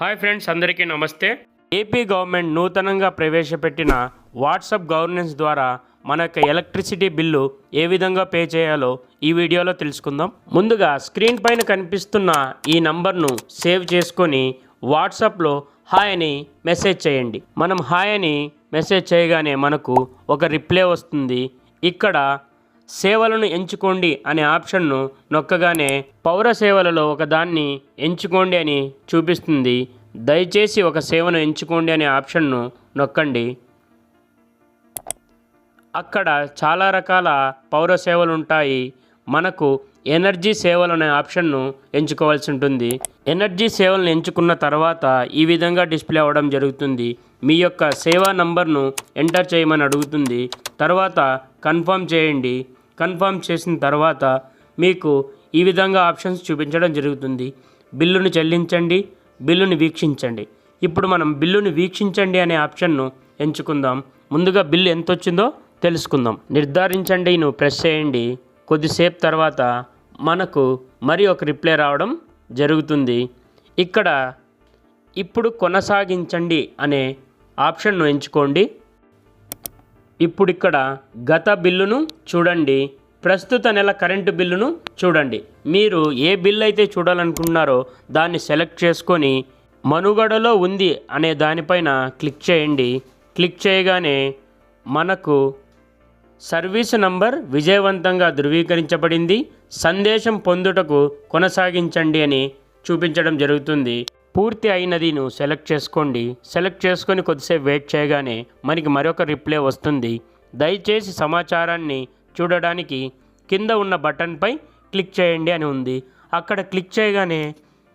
Hi friends అందరికీ నమస్తే. AP government నూతనంగా ప్రవేశపెట్టిన వాట్సాప్ గవర్నెన్స్ ద్వారా మన యొక్క ఎలక్ట్రిసిటీ బిల్లు ఏ విధంగా పే చేయాలో ఈ వీడియోలో తెలుసుకుందాం. ముందుగా స్క్రీన్ పైన కనిపిస్తున్న ఈ నంబర్ను సేవ్ చేసుకొని వాట్సాప్లో హాయ్ అని మెసేజ్ చేయండి. మనం హాయ్ అని మెసేజ్ చేయగానే మనకు ఒక రిప్లై వస్తుంది. ఇక్కడ సేవలను ఎంచుకోండి అనే ఆప్షన్ను నొక్కగానే పౌర సేవలలో ఒకదాన్ని ఎంచుకోండి అని చూపిస్తుంది. దయచేసి ఒక సేవను ఎంచుకోండి అనే ఆప్షన్ను నొక్కండి. అక్కడ చాలా రకాల పౌర సేవలు ఉంటాయి మనకు ఎనర్జీ సేవలు అనే ఆప్షన్ను ఎంచుకోవాల్సి ఉంటుంది. ఎనర్జీ సేవలను ఎంచుకున్న తర్వాత ఈ విధంగా డిస్ప్లే అవ్వడం జరుగుతుంది. మీ యొక్క సేవా నంబర్ను ఎంటర్ చేయమని అడుగుతుంది. తర్వాత కన్ఫర్మ్ చేయండి. కన్ఫర్మ్ చేసిన తర్వాత మీకు ఈ విధంగా ఆప్షన్స్ చూపించడం జరుగుతుంది. బిల్లును చెల్లించండి బిల్లును వీక్షించండి. ఇప్పుడు మనం బిల్లును వీక్షించండి అనే ఆప్షన్ను ఎంచుకుందాం. ముందుగా బిల్లు ఎంత వచ్చిందో తెలుసుకుందాం. నిర్ధారించండి నువ్వు ప్రెస్ చేయండి. కొద్దిసేపు తర్వాత మనకు మరి ఒక రిప్లై రావడం జరుగుతుంది. ఇక్కడ ఇప్పుడు కొనసాగించండి అనే ఆప్షన్ను ఎంచుకోండి. ఇప్పుడు ఇక్కడ గత బిల్లును చూడండి. ప్రస్తుత నెల కరెంటు బిల్లును చూడండి. మీరు ఏ బిల్ అయితే చూడాలనుకుంటున్నారో దాన్ని సెలెక్ట్ చేసుకొని మనుగడలో ఉంది అనే దానిపైన క్లిక్ చేయండి. క్లిక్ చేయగానే మనకు సర్వీస్ నంబర్ విజయవంతంగా ధృవీకరించబడింది. సందేశం పొందుటకు కొనసాగించండి అని చూపించడం జరుగుతుంది. పూర్తి అయినదిను సెలెక్ట్ చేసుకోండి. సెలెక్ట్ చేసుకొని కొద్దిసేపు వెయిట్ చేయగానే మనకి మరొక రిప్లై వస్తుంది. దయచేసి సమాచారాన్ని చూడడానికి కింద ఉన్న బటన్పై క్లిక్ చేయండి అని ఉంది. అక్కడ క్లిక్ చేయగానే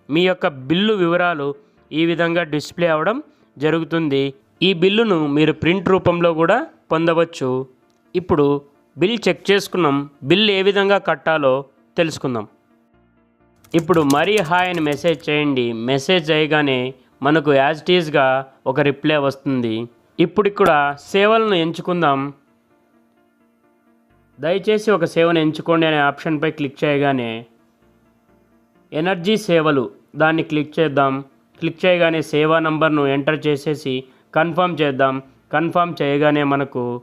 మీ యొక్క బిల్లు వివరాలు ఈ విధంగా డిస్ప్లే అవ్వడం జరుగుతుంది. ఈ బిల్లును మీరు ప్రింట్ రూపంలో కూడా పొందవచ్చు. ఇప్పుడు బిల్ చెక్ చేసుకున్నాం. బిల్ ఏ విధంగా కట్టాలో తెలుసుకుందాం. ఇప్పుడు మరీ హాయ్ అని మెసేజ్ చేయండి. మెసేజ్ చేయగానే మనకు యాజ్ టీజ్గా ఒక రిప్లై వస్తుంది. ఇప్పుడు ఇక్కడ సేవలను ఎంచుకుందాం. దయచేసి ఒక సేవను ఎంచుకోండి అనే ఆప్షన్పై క్లిక్ చేయగానే ఎనర్జీ సేవలు దాన్ని క్లిక్ చేద్దాం. క్లిక్ చేయగానే సేవా నంబర్ను ఎంటర్ చేసేసి కన్ఫర్మ్ చేద్దాం. కన్ఫర్మ్ చేయగానే మనకు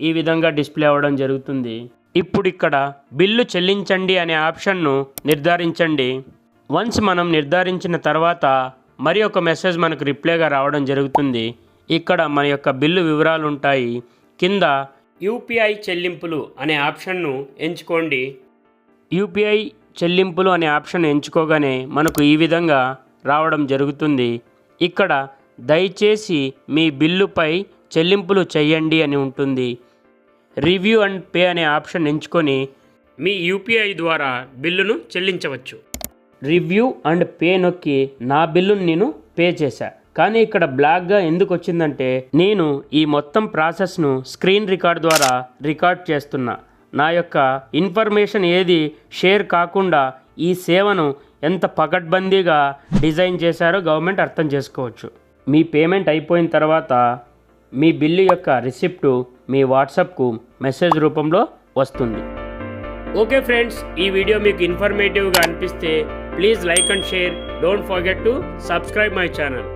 ఈ విధంగా డిస్ప్లే అవ్వడం జరుగుతుంది. ఇప్పుడు ఇక్కడ బిల్లు చెల్లించండి అనే ఆప్షన్ను నిర్ధారించండి. వన్స్ మనం నిర్ధారించిన తర్వాత మరి ఒక మెసేజ్ మనకు రిప్లైగా రావడం జరుగుతుంది. ఇక్కడ మన యొక్క బిల్లు వివరాలు ఉంటాయి. కింద యూపీఐ చెల్లింపులు అనే ఆప్షన్ను ఎంచుకోండి. యూపీఐ చెల్లింపులు అనే ఆప్షన్ ఎంచుకోగానే మనకు ఈ విధంగా రావడం జరుగుతుంది. ఇక్కడ దయచేసి మీ బిల్లుపై చెల్లింపులు చేయండి అని ఉంటుంది. రివ్యూ అండ్ పే అనే ఆప్షన్ ఎంచుకొని మీ యూపీఐ ద్వారా బిల్లును చెల్లించవచ్చు. రివ్యూ అండ్ పే నొక్కి నా బిల్లును నేను పే చేశా. కానీ ఇక్కడ బ్లాక్గా ఎందుకు వచ్చిందంటే నేను ఈ మొత్తం ప్రాసెస్ను స్క్రీన్ రికార్డ్ ద్వారా రికార్డ్ చేస్తున్నా. నా యొక్క ఇన్ఫర్మేషన్ ఏది షేర్ కాకుండా ఈ సేవను ఎంత పకడ్బందీగా డిజైన్ చేశారో గవర్నమెంట్ అర్థం చేసుకోవచ్చు. మీ పేమెంట్ అయిపోయిన తర్వాత మీ బిల్లు యొక్క రిసిప్టు మీ వాట్సాప్కు మెసేజ్ రూపంలో వస్తుంది. ఓకే ఫ్రెండ్స్ ఈ వీడియో మీకు ఇన్ఫర్మేటివ్గా అనిపిస్తే please like and share don't forget to subscribe my channel